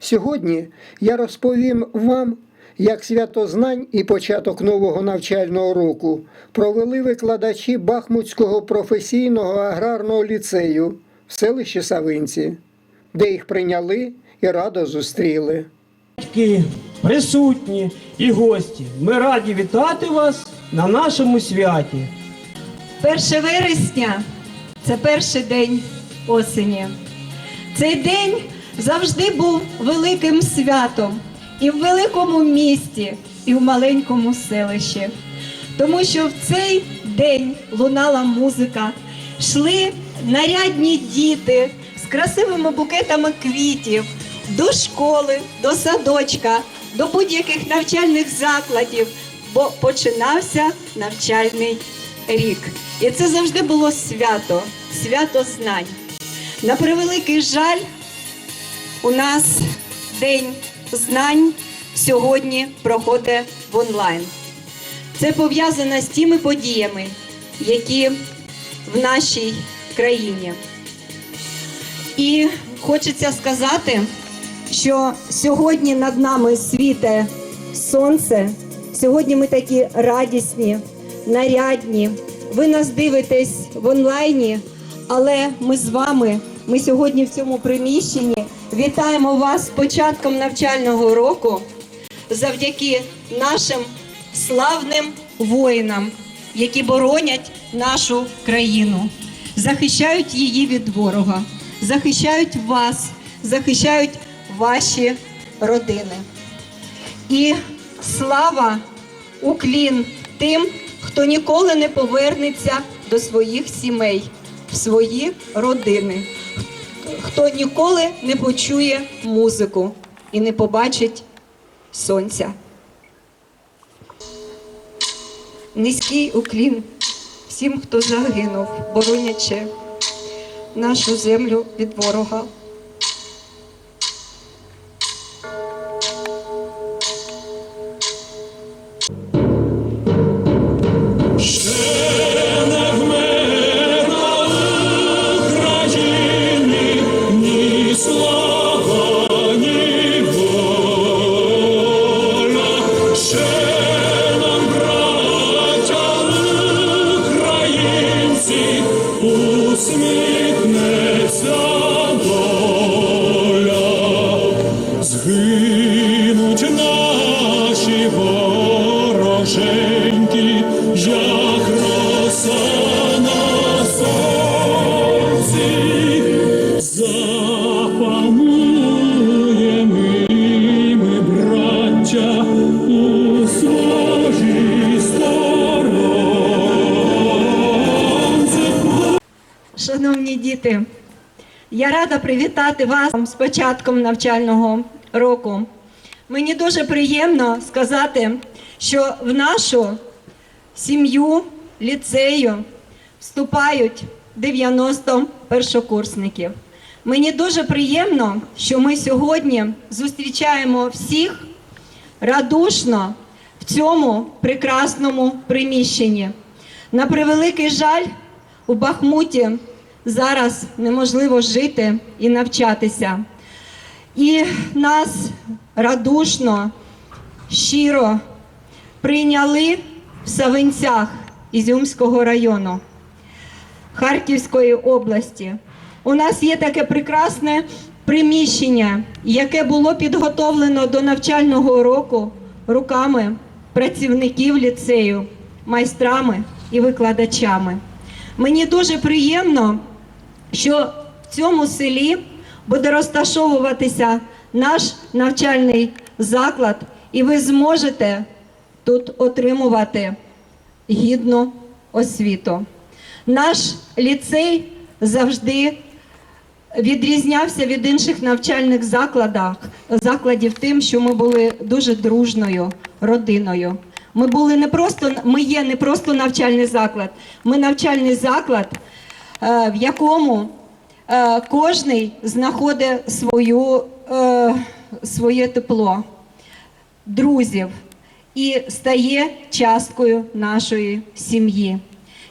Сьогодні я розповім вам, як свято знань і початок нового навчального року провели викладачі Бахмутського професійного аграрного ліцею в селищі Савинці, де їх прийняли і радо зустріли. Батьки, присутні і гості, ми раді вітати вас на нашому святі. 1 вересня це перший день осені. Цей день завжди був великим святом і в великому місті, і в маленькому селищі. Тому що в цей день лунала музика, йшли нарядні діти з красивими букетами квітів до школи, до садочка, до будь-яких навчальних закладів, бо починався навчальний рік. І це завжди було свято, свято знань. На превеликий жаль, у нас День знань сьогодні проходить в онлайн. Це пов'язано з тими подіями, які в нашій країні. І хочеться сказати, що сьогодні над нами світе сонце. Сьогодні ми такі радісні, нарядні. Ви нас дивитесь в онлайні, але ми з вами. Ми сьогодні в цьому приміщенні вітаємо вас з початком навчального року завдяки нашим славним воїнам, які боронять нашу країну, захищають її від ворога, захищають вас, захищають ваші родини. І слава уклін тим, хто ніколи не повернеться до своїх сімей, свої родини, хто ніколи не почує музику і не побачить сонця. Низький уклін всім, хто загинув, боронячи нашу землю від ворога. Діти, я рада привітати вас з початком навчального року. Мені дуже приємно сказати, що в нашу сім'ю ліцею вступають 90 першокурсників. Мені дуже приємно, що ми сьогодні зустрічаємо всіх радушно в цьому прекрасному приміщенні. На превеликий жаль, у Бахмуті зараз неможливо жити і навчатися. І нас радушно, щиро прийняли в Савинцях Ізюмського району Харківської області. У нас є таке прекрасне приміщення, яке було підготовлено до навчального року руками працівників ліцею, майстрами і викладачами. Мені дуже приємно, що в цьому селі буде розташовуватися наш навчальний заклад, і ви зможете тут отримувати гідну освіту. Наш ліцей завжди відрізнявся від інших навчальних закладах, закладів тим, що ми були дуже дружною родиною. Ми були не просто, ми є не просто навчальний заклад, ми навчальний заклад, в якому е, кожний знаходить свою, е, своє тепло, друзів і стає часткою нашої сім'ї.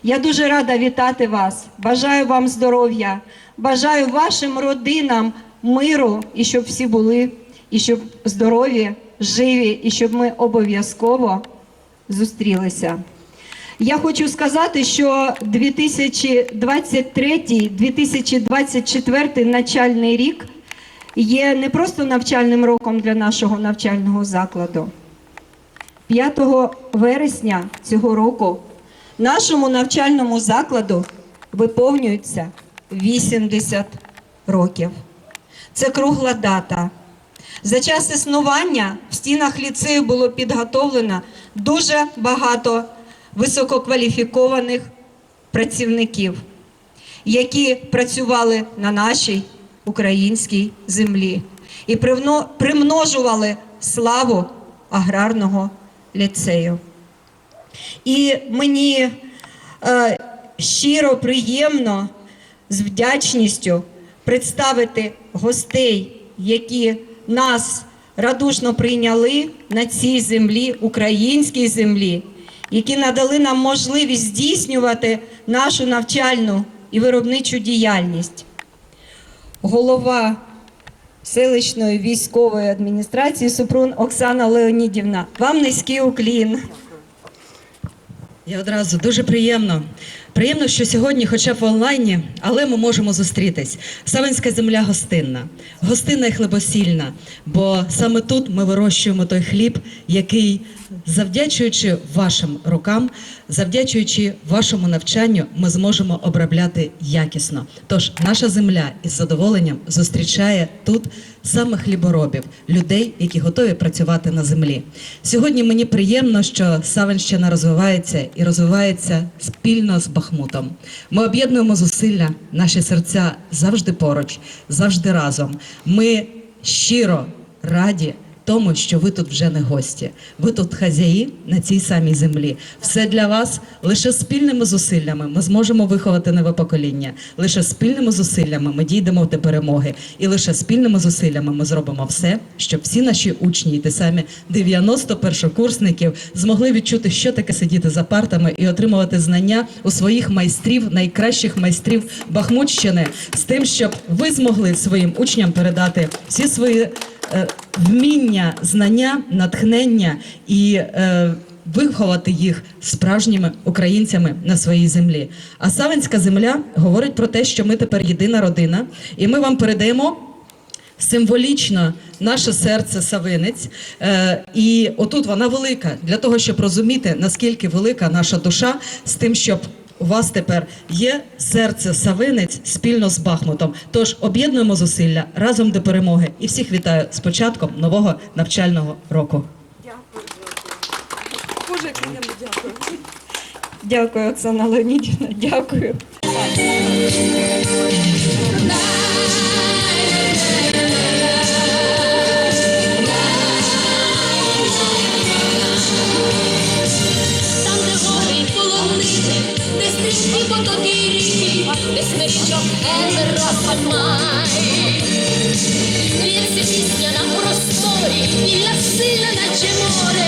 Я дуже рада вітати вас. Бажаю вам здоров'я, бажаю вашим родинам миру і щоб всі були і щоб здорові, живі, і щоб ми обов'язково зустрілися. Я хочу сказати, що 2023-2024 навчальний рік є не просто навчальним роком для нашого навчального закладу. 5 вересня цього року нашому навчальному закладу виповнюється 80 років. Це кругла дата. За час існування в стінах ліцею було підготовлено дуже багато висококваліфікованих працівників, які працювали на нашій українській землі і примножували славу аграрного ліцею. І мені е, щиро приємно з вдячністю представити гостей, які нас радушно прийняли на цій землі, українській землі, які надали нам можливість здійснювати нашу навчальну і виробничу діяльність. Голова селищної військової адміністрації Супрун Оксана Леонідівна. Вам низький уклін. Я одразу дуже приємно. Приємно, що сьогодні, хоча б в онлайні, але ми можемо зустрітись. Савинська земля гостинна, гостинна і хлебосільна, бо саме тут ми вирощуємо той хліб, який, завдячуючи вашим рукам, завдячуючи вашому навчанню, ми зможемо обробляти якісно. Тож наша земля із задоволенням зустрічає тут саме хліборобів, людей, які готові працювати на землі. Сьогодні мені приємно, що Савинщина розвивається і розвивається спільно з Бахмутом. Ми об'єднуємо зусилля, наші серця завжди поруч, завжди разом. Ми щиро раді. Тому, що ви тут вже не гості, ви тут хазяї на цій самій землі. Все для вас лише спільними зусиллями ми зможемо виховати нове покоління. Лише спільними зусиллями ми дійдемо до перемоги, і лише спільними зусиллями ми зробимо все, щоб всі наші учні, і ті самі 90 першокурсників, змогли відчути, що таке сидіти за партами і отримувати знання у своїх майстрів, найкращих майстрів Бахмутщини, з тим, щоб ви змогли своїм учням передати всі свої вміння, знання, натхнення і е, виховати їх справжніми українцями на своїй землі. А Савинська земля говорить про те, що ми тепер єдина родина, і ми вам передаємо. Символічно наше серце савинець, е, і отут вона велика для того, щоб розуміти наскільки велика наша душа, з тим, щоб у вас тепер є серце савинець спільно з Бахмутом. Тож об'єднуємо зусилля разом до перемоги. І всіх вітаю з початком нового навчального року. Дякую, Оксана Леонідівна. Дякую. Потоки й ріки, де смичок Елроса май. Лється пісня на просторі, і ля сильна, наче море,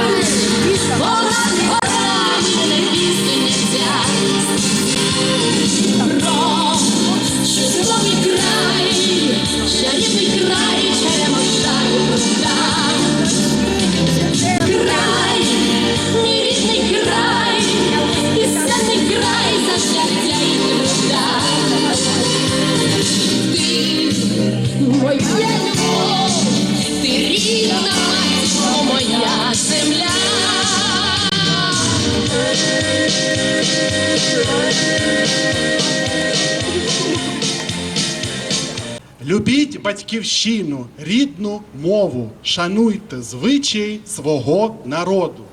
батьківщину, рідну мову, шануйте звичаї свого народу.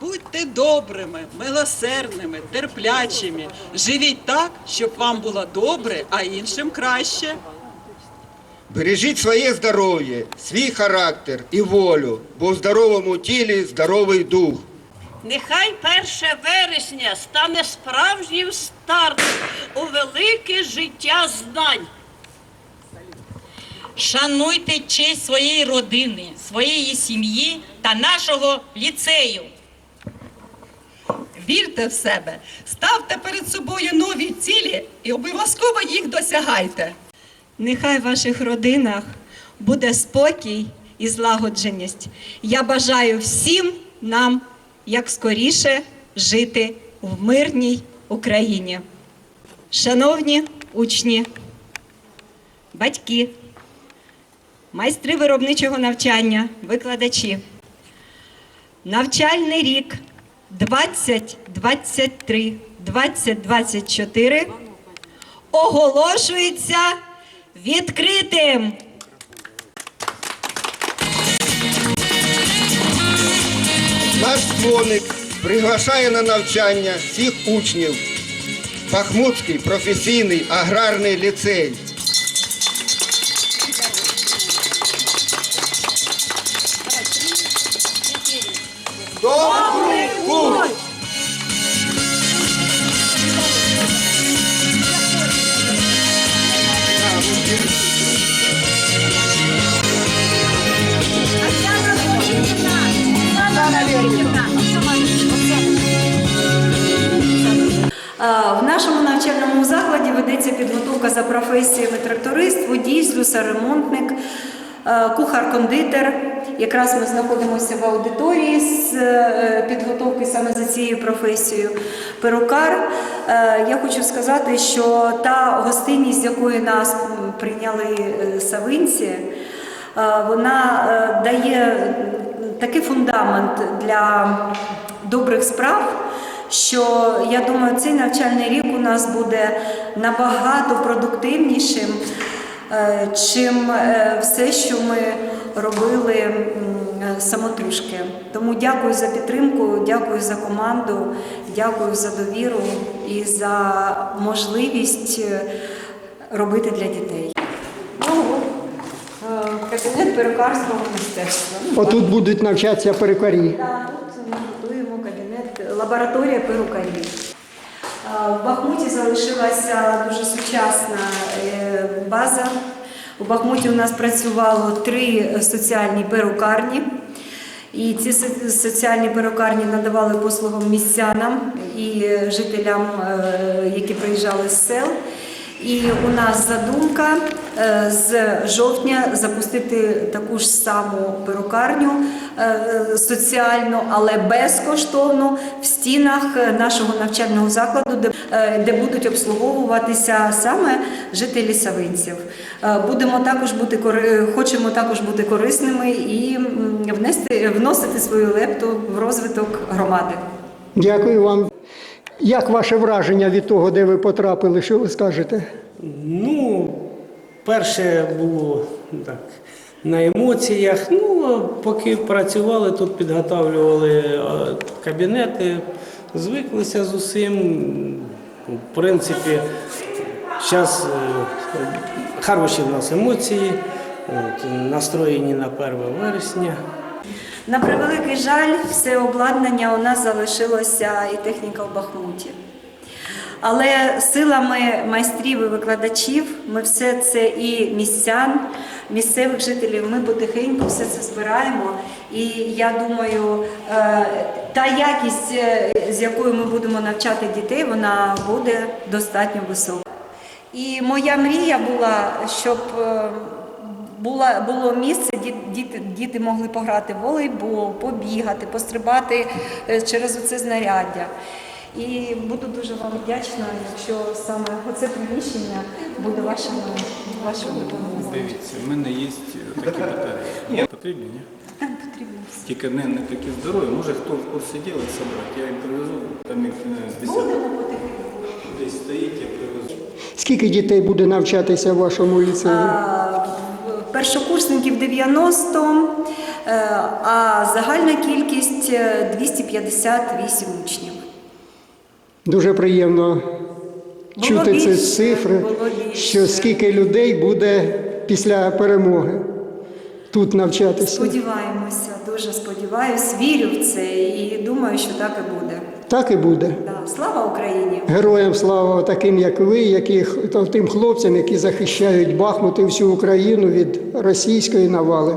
Будьте добрими, милосердними, терплячими. Живіть так, щоб вам було добре, а іншим краще. Бережіть своє здоров'я, свій характер і волю, бо в здоровому тілі здоровий дух. Нехай 1 вересня стане справжнім стартом у велике життя знань. Шануйте честь своєї родини, своєї сім'ї та нашого ліцею. Вірте в себе, ставте перед собою нові цілі і обов'язково їх досягайте. Нехай в ваших родинах буде спокій і злагодженість. Я бажаю всім нам як скоріше жити в мирній Україні. Шановні учні, батьки, майстри виробничого навчання, викладачі. Навчальний рік 2023 2024 оголошується відкритим. Наш дзвоник приглашає на навчання всіх учнів. Бахмутський професійний аграрний ліцей. Добрий путь! В нашому навчальному закладі ведеться підготовка за професіями тракторист, водій, слюсар-ремонтник, е, кухар-кондитер. Якраз ми знаходимося в аудиторії з е, підготовки саме за цією професією. Перукар. Е, Я хочу сказати, що та гостинність, з якою нас прийняли е, савинці, вона дає такий фундамент для добрих справ що я думаю, цей навчальний рік у нас буде набагато продуктивнішим, чим все, що ми робили е, самотужки. Тому дякую за підтримку, дякую за команду, дякую за довіру і за можливість е, робити для дітей. Ну, е, кабінет перукарського мистецтва. Ну, Отут будуть навчатися перукарі. так, тут ми готуємо кабінет, лабораторія перукарів. В Бахмуті залишилася дуже сучасна база. У Бахмуті у нас працювало три соціальні перукарні. І ці соціальні перукарні надавали послугу містянам і жителям, е, які приїжджали з сел. І у нас задумка е, з жовтня запустити таку ж саму перукарню соціальну, але безкоштовну в стінах е, нашого навчального закладу, де, е, де будуть обслуговуватися саме жителі Савинців. Е, Будемо також бути кори- хочемо також бути корисними і внести вносити свою лепту в розвиток громади. Дякую вам. Як ваше враження від того, де ви потрапили? Що ви скажете? Ну, перше було так, на емоціях. Ну, поки працювали, тут підготовлювали е, кабінети, звиклися з усім. В принципі, зараз хороші в нас емоції, настроєні на 1 вересня. На превеликий жаль, все обладнання у нас залишилося і техніка в Бахмуті. Але силами майстрів і викладачів ми все це і містян, місцевих жителів, ми потихеньку все це збираємо. І я думаю, е, та якість, е, з якою ми будемо навчати дітей, вона буде достатньо висока. І моя мрія була, щоб е, була, було місце, діти, діти могли пограти в волейбол, побігати, пострибати через оце знаряддя. І буду дуже вам вдячна, якщо саме оце приміщення буде вашим, вашою допомогою. Дивіться, в мене є такі батареї. Потрібні, ні? Тільки не, не такі здорові. Може хто в курсі діла собрати, я їм привезу, там їх е, десяток десь стоїть, я привезу. Скільки дітей буде навчатися в вашому ліцеї? Першокурсників 90, е, а загальна кількість е, 258 учнів. Дуже приємно чути ці цифри, що скільки людей буде після перемоги тут навчатися. Сподіваємося, дуже сподіваюсь, вірю в це і думаю, що так і буде. Так і буде. Да. Слава Україні! Героям слава таким, як ви, які, тим хлопцям, які захищають Бахмут і всю Україну від російської навали.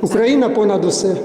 Україна понад усе.